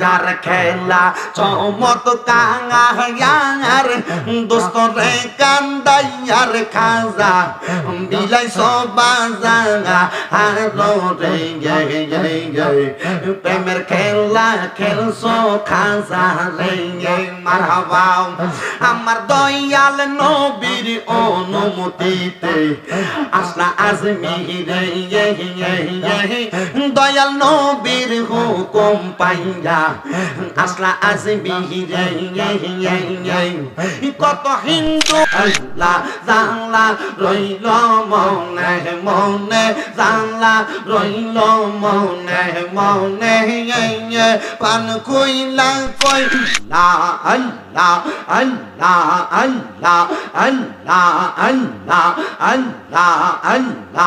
হাজার খেলা চমৎকার দোস্ত রে কান্দাইয়ার খাজা, বিলাই সবাজা হারো রে প্রেমের খেলা খেলছো খাজা রে মারহাবা। আমার দয়াল নবীর অনুমতিতে আসলা আজমি রে দয়াল নবীর হুকুম পাইয়া আসলা গে কত হিন্দু আল্লাহ জানলা রইল মনে মনে, জানলা রইল মনে মনে পান কইলা কইলা আল্লাহ আল্লাহ আল্লাহ আল্লাহ আল্লাহ আল্লাহ আল্লাহ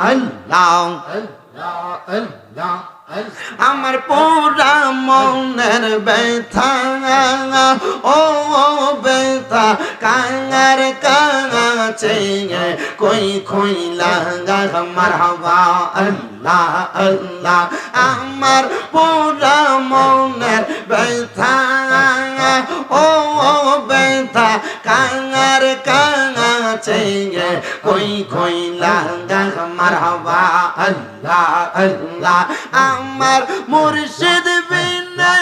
আল্লাহ আল্লাহ আমার পোড়া মনের ব্যথা, ও ব্যথা, কাঙার কাছে কই কই লাগা, আমার হওয়া, আল্লাহ আল্লাহ। আমার পোড়া মনের ব্যথা, ও ব্যথা, কাঙার কাছে চেয়ে কই কই लांगल मरहबा अल्लाह अल्लाह अमर मुर्शिद बिना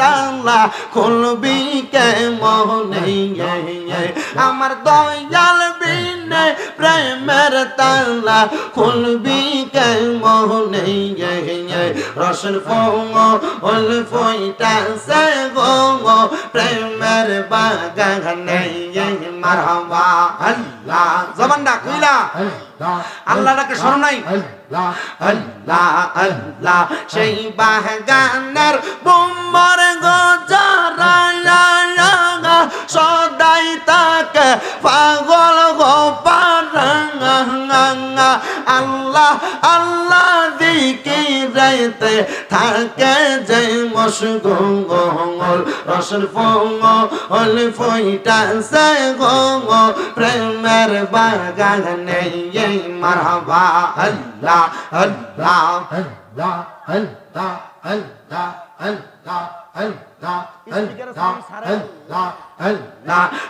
তালা খুলবি কে আমার দয়াল বিনে প্রেমের তালা খুলবি ফোল সে গো প্রেম প্রেমের বাগানে মারহাবা আল্লাহ জবানটা কইলা আল্লাহ ডাকে স্মরণ নাই আল্লাহ আল্লাহ সেই বাগানের বোম্বর গজরা সদাই তাকে পাগল গো পারাঙ্গা আল্লাহ আল্লাহ রাইতে থাকে যে মশগুল রসন ফঙ্গ হল ফইটা সে গঙ্গ প্রেমের বাগানে মারহাবা আল্লাহ আল্লাহ আল্লাহ আল্লাহ আল্লাহ Allah,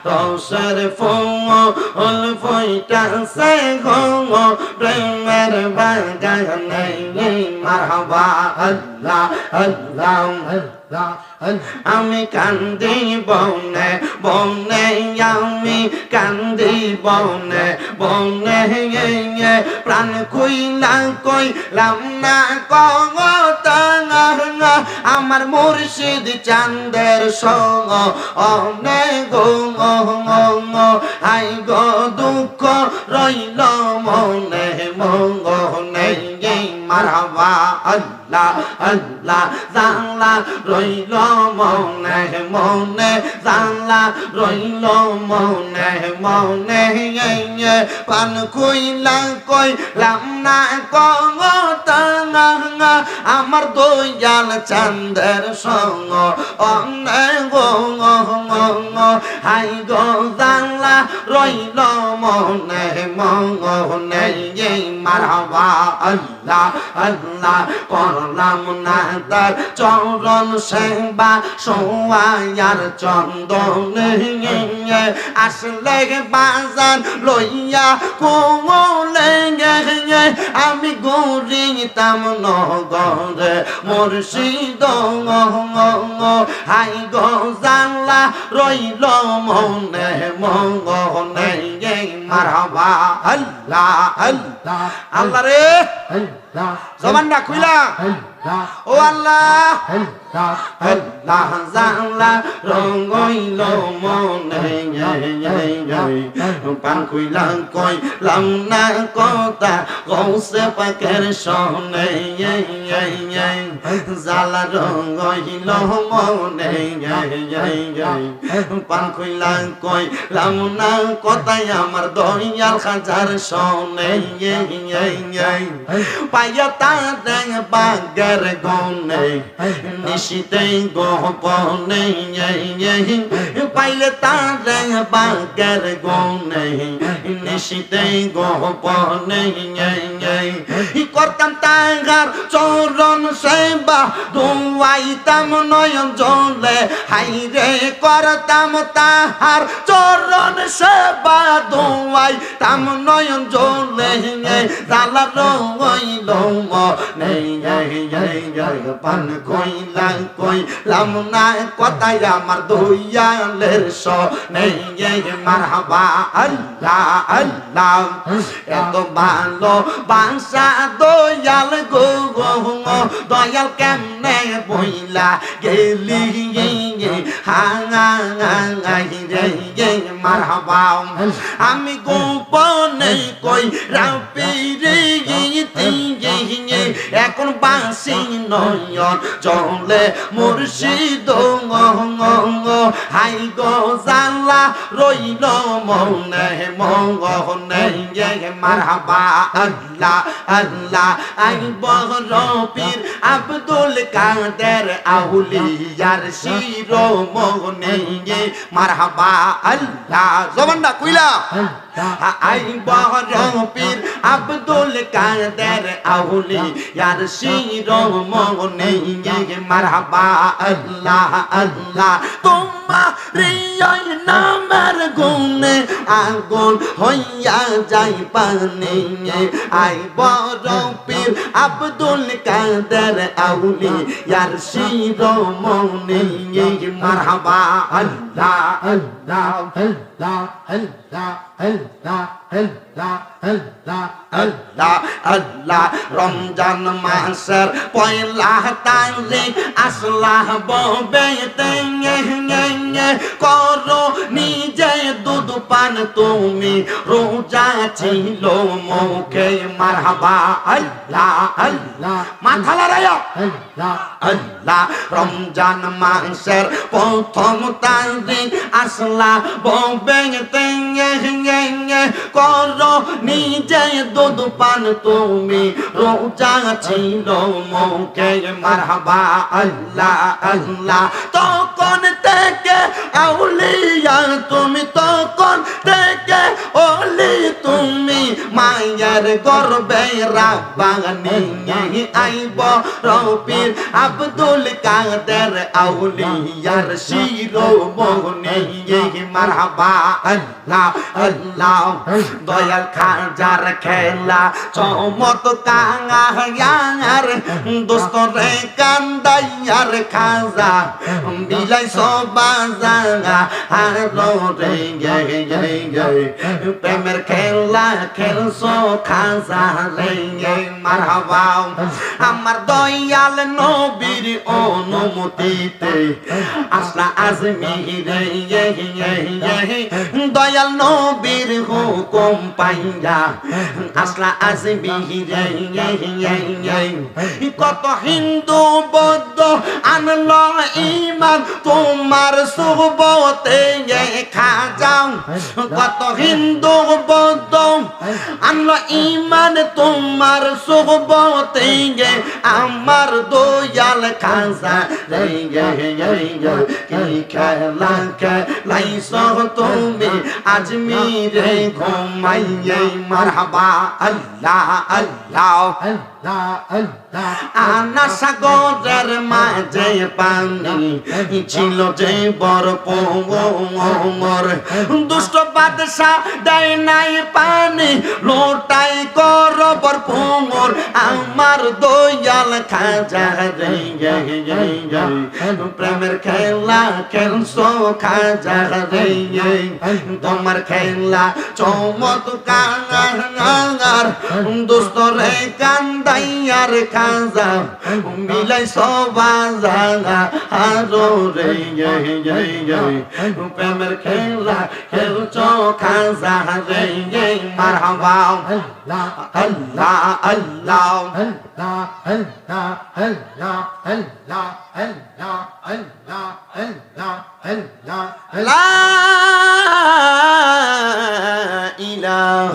রৌসর ফুল ফুইটা সে ঘুমো প্রেমের বাগান মারহাবা আল্লাহ আল্লাহ আমি কান্দি বনে বনে আমি কান্দি বনে বনে প্রাণ কইলা কইলাম না কঙা আমার মুর্শিদ চান্দের সঙ্গ, অনে গো আই গো দুঃখ রইল মনে মঙ্গনে মারহাবা আল্লাহ আল্লাহ জানলা রইল মনে মনে জানলা রইল মনে মনে পান কইলা কইলাম না কঙা আমার দয়াল চান্দের সঙ্গ অনে গো হাই গো জানলা রইল মনে মনে মারহাবা আল্লাহ আল্লাহ করলাম না তার চরণ সেবা সোয়ার চন্দন আসলে বাজান লইয়া কোমলে আমি গরিতাম নগরে মুর্শিদ হাই গো জানলা রইল মনে মঙ্গনে মারহাবা, আল্লাহ আল্লাহ। আল্লাহ রে। জবানটা খুইলা। ও আল্লাহ। আল্লাহ জানলা রঙইল মনে পান খুইলা কইলাম না কথা, গৌসে পাকের সনে। জালা রঙইল মনে পান খুইলা কইলাম না কথাই আমার দয়াল হাজার সনে পাইয়া তারে বাগের গনে নিশিতে গোপনে পাইলে তার বাগের গনে নিশিতে গোপনে করতাম তাহার চরণ সেবা দুয়াইতাম নয়ন জলে হাইরে করতাম তাহার চরণ সেবা দুয়াইতাম নয়ন জলে ngay ra la lô ngôi lô mò này ngay ngay ngay pan coi la coi làm na quá tay ra mặt đôi ya lê so này ngay marhaba Allah Allah eto ban lo ban sa do ya lê go go ngo do ya kem ne boi la ge li ngay ngay ha nga nga ngay ngay marhaba ami go po nay coi ra এখন বাসি নয়ন চলে মুর্শিদ high গো রইল মনে মনে মারহাবা আল্লাহ আল্লাহ I Abdul কাদের আউলিয়ার শিরো মনে মারহাবা আল্লাহ জবানটা কইলা আই বহরপীর আব্দুল কাদের আউলি ইয়ার শিরো মনে মারহাবা আল্লাহ আল্লাহ তোমার নামের গুণে আগুন হইয়া যাই পানি আই বড় পীর আব্দুল কাদের আউলি ইয়ার শিরো মনে মারহাবা আল্লাহ আল্লাহ আল্লাহ আল্লাহ আল্লাহ রমজান মাসের পয়লা তারিখ আসলাহ ববে করো নিজে দুধ পান তুমি রোজা ছিল মুখে মারহাবা। আল্লাহ আল্লাহ মাথা লড়াইয়া আল্লাহ আল্লাহ রমজান মাসের প্রথম তারিখ আসলা ববে করো, নিজে দুধ পান তুমি। রোজা ছিল মুখে মারহাবা, আল্লাহ আল্লাহ। তখন থেকে আউলিয়া, তুমি তখন থেকে ওলি তুমি মায়ের গর্বে রাব্বানি আইব। রবির আব্দুল কাদের আউলিয়ার শিরো মনে মারহাবা, আল্লাহ আল্লাহ। দয়াল খাজার খেলা চমত কাঙার দোস্ত রে কান্দাইয়ার খাজা বিলাই সবাজা আর রে প্রেমের খেলা খেলছো খাজা রে মারহাবা, আমার দয়াল নবীর অনুমতিতে আসলা আজমিরে দয়াল কত হিন্দু বৌদ্ধ আনল ইমান তোমার সুবতে খাজাও কত হিন্দু বৌদ্ধ আনলো ইমান তোমার সুবতে আমার দয়াল খাজা কি খেলা তুমি আজমিরে ঘুমাইয়ে মারহাবা আল্লাহ আল্লাহ আল্লাহ আল্লাহ আনা সাগরের মাঝে পানি ছিল যে বড় পোমর দুষ্ট বাদশা দেয় নাই পানি, লোটাই কর বর পোমর আমার দয়াল খাজা প্রেমের খেলা খেলছো খাজা রে তোমার খেলা চমৎ কাঙার দুষ্ট রে কান্দাইয়ার খাজা, মিলাই সবাজা আরও রে গে গে গে প্রেমের খেলা খেলছো খাজা রে গে মারহাবা আল্লাহ আল্লাহ আল্লাহ আল্লাহ আল্লাহ আল্লাহ আল্লাহ আল্লাহ আল্লাহ আল্লাহ আল্লাহ লা ইলাহা